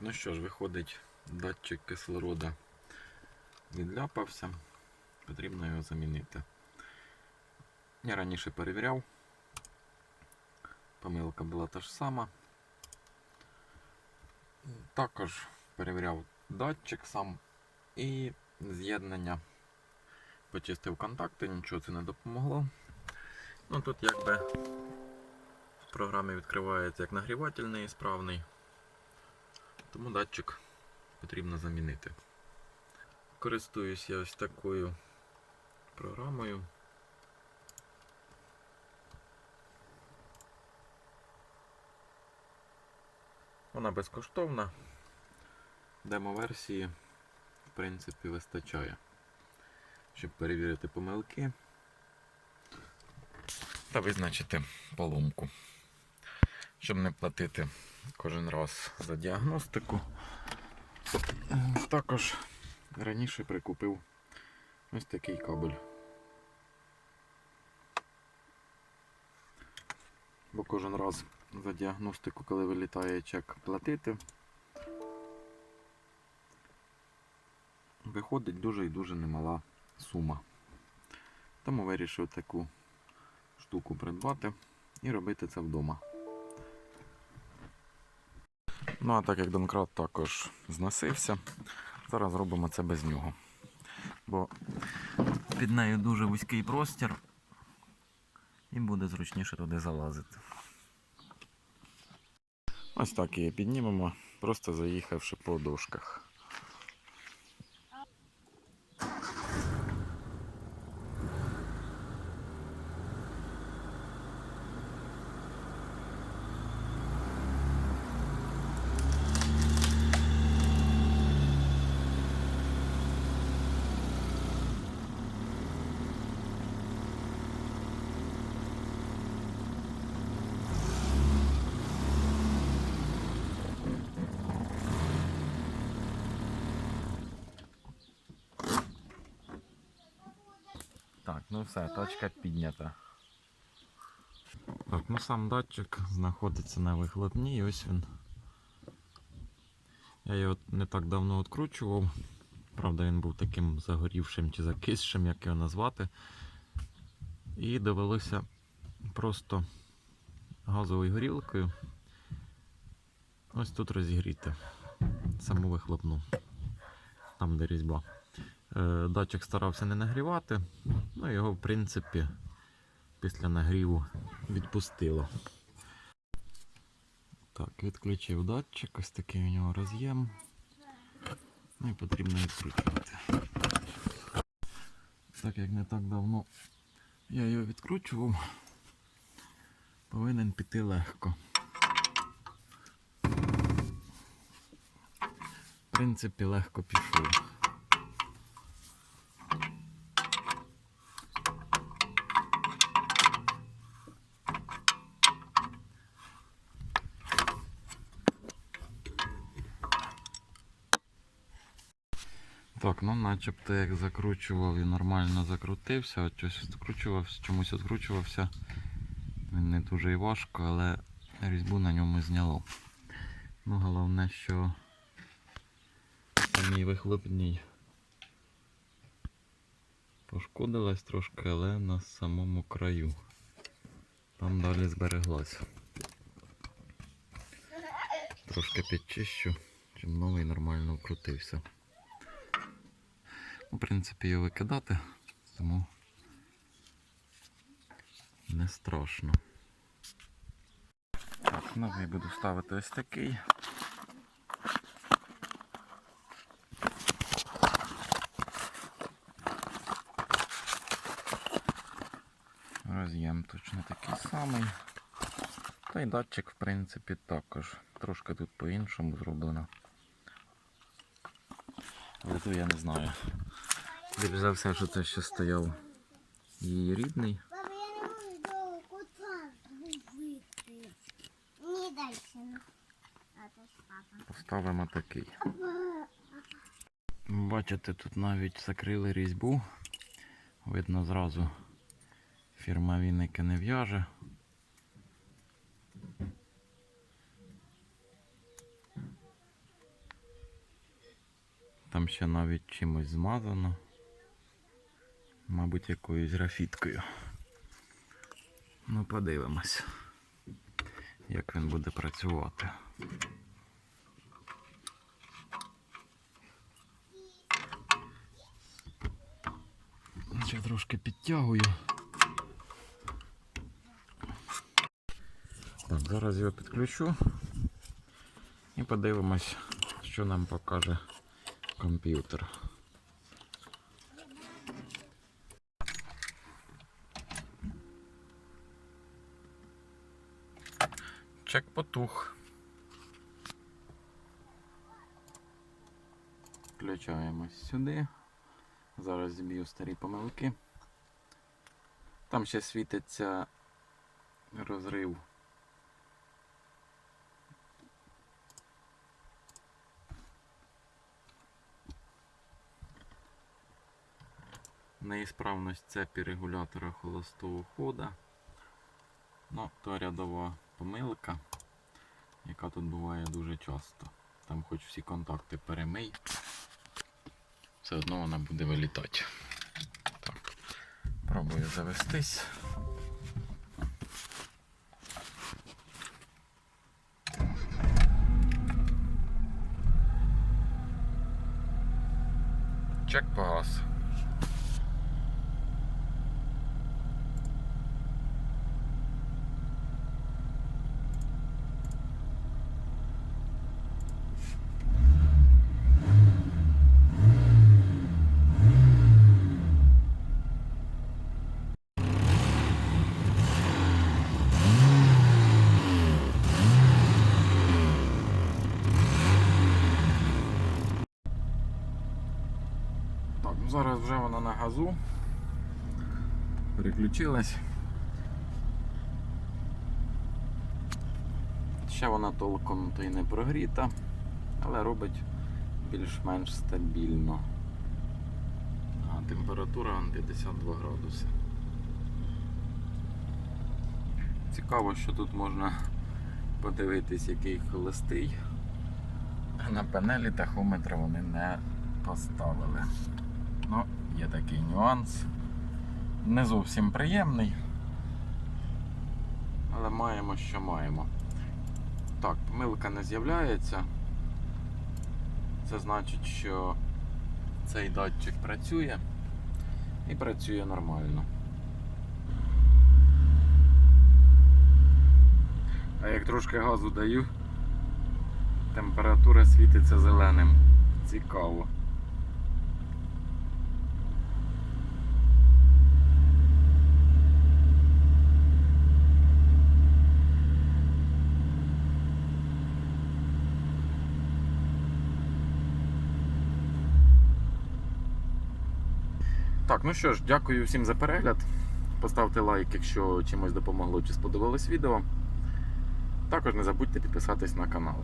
ну що ж, виходить, датчик кислорода відляпався. Потрібно його замінити. Я раніше перевіряв. Помилка була та ж сама. Також перевіряв датчик сам і з'єднання. Почистив контакти, нічого це не допомогло. Ну тут якби в програмі відкривається як нагріватель неісправний. Тому датчик потрібно замінити. Користуюсь я ось такою програмою. Вона безкоштовна. Демо-версії, в принципі, вистачає, щоб перевірити помилки та визначити поломку. Щоб не платити кожен раз за діагностику. Також раніше прикупив ось такий кабель. Бо кожен раз за діагностику, коли вилітає чек платити, виходить дуже і дуже немала сума. Тому вирішив таку штуку придбати і робити це вдома. Ну а так як Донкрат також зносився, зараз робимо це без нього. Бо під нею дуже вузький простір і буде зручніше туди залазити. Ось так її піднімемо, просто заїхавши по дошках. Так, ну все, точка піднята. Так, ну сам датчик знаходиться на вихлопні, і ось він. Я його не так давно відкручував. Правда, він був таким загорівшим чи закисшим, як його назвати. І довелося просто газовою горілкою ось тут розігріти саму вихлопну, там де різьба. Е, Датчик старався не нагрівати, ну його, в принципі, після нагріву відпустило. Так, відключив датчик, ось такий у нього роз'єм. Ну і потрібно відкручувати. Так як не так давно я його відкручував, повинен піти легко. В принципі, легко пішов. Так, ну начебто як закручував і нормально закрутився, от щось відкручувався, чомусь відкручувався. Він не дуже і важко, але різьбу на ньому зняло. Ну, головне, що самій вихлопній пошкодилась трошки, але на самому краю. Там далі збереглась. Трошки підчищу, щоб новий нормально вкрутився. В принципі, його викидати, тому не страшно. Так, новий буду ставити ось такий. Роз'єм точно такий самий. Та й датчик, в принципі, також. Трошки тут по-іншому зроблено. Але то я не знаю. Більш за все, що це ще стояв її рідний. Баба, я не можу довго кота вбити. Ні, далі. Поставимо такий. Бачите, тут навіть закрили різьбу. Видно зразу фірма Вінники не в'яже. Там ще навіть чимось змазано. Мабуть, якоюсь графіткою. Ну, подивимось, як він буде працювати. Ще трошки підтягую. Так, зараз його підключу і подивимось, що нам покаже комп'ютер. Чек потух. Включаємось сюди. Зараз зіб'ю старі помилки. Там ще світиться розрив. Неісправність цепі регулятора холостого хода. Ну, то рядова помилка, яка тут буває дуже часто. Там хоч всі контакти перемий, все одно вона буде вилітати. Так, пробую завестись. Чек погас. Так, ну зараз вже вона на газу. Переключилась. Ще вона толком то й не прогріта, але робить більш-менш стабільно. А температура 52 градуси. Цікаво, що тут можна подивитись, який холостий. На панелі тахометра вони не поставили. Ну, є такий нюанс. Не зовсім приємний. Але маємо, що маємо. Так, помилка не з'являється. Це значить, що цей датчик працює і працює нормально. А як трошки газу даю, температура світиться зеленим. Цікаво. Так, ну що ж, дякую всім за перегляд. Поставте лайк, якщо чимось допомогло чи сподобалось відео. Також не забудьте підписатись на канал.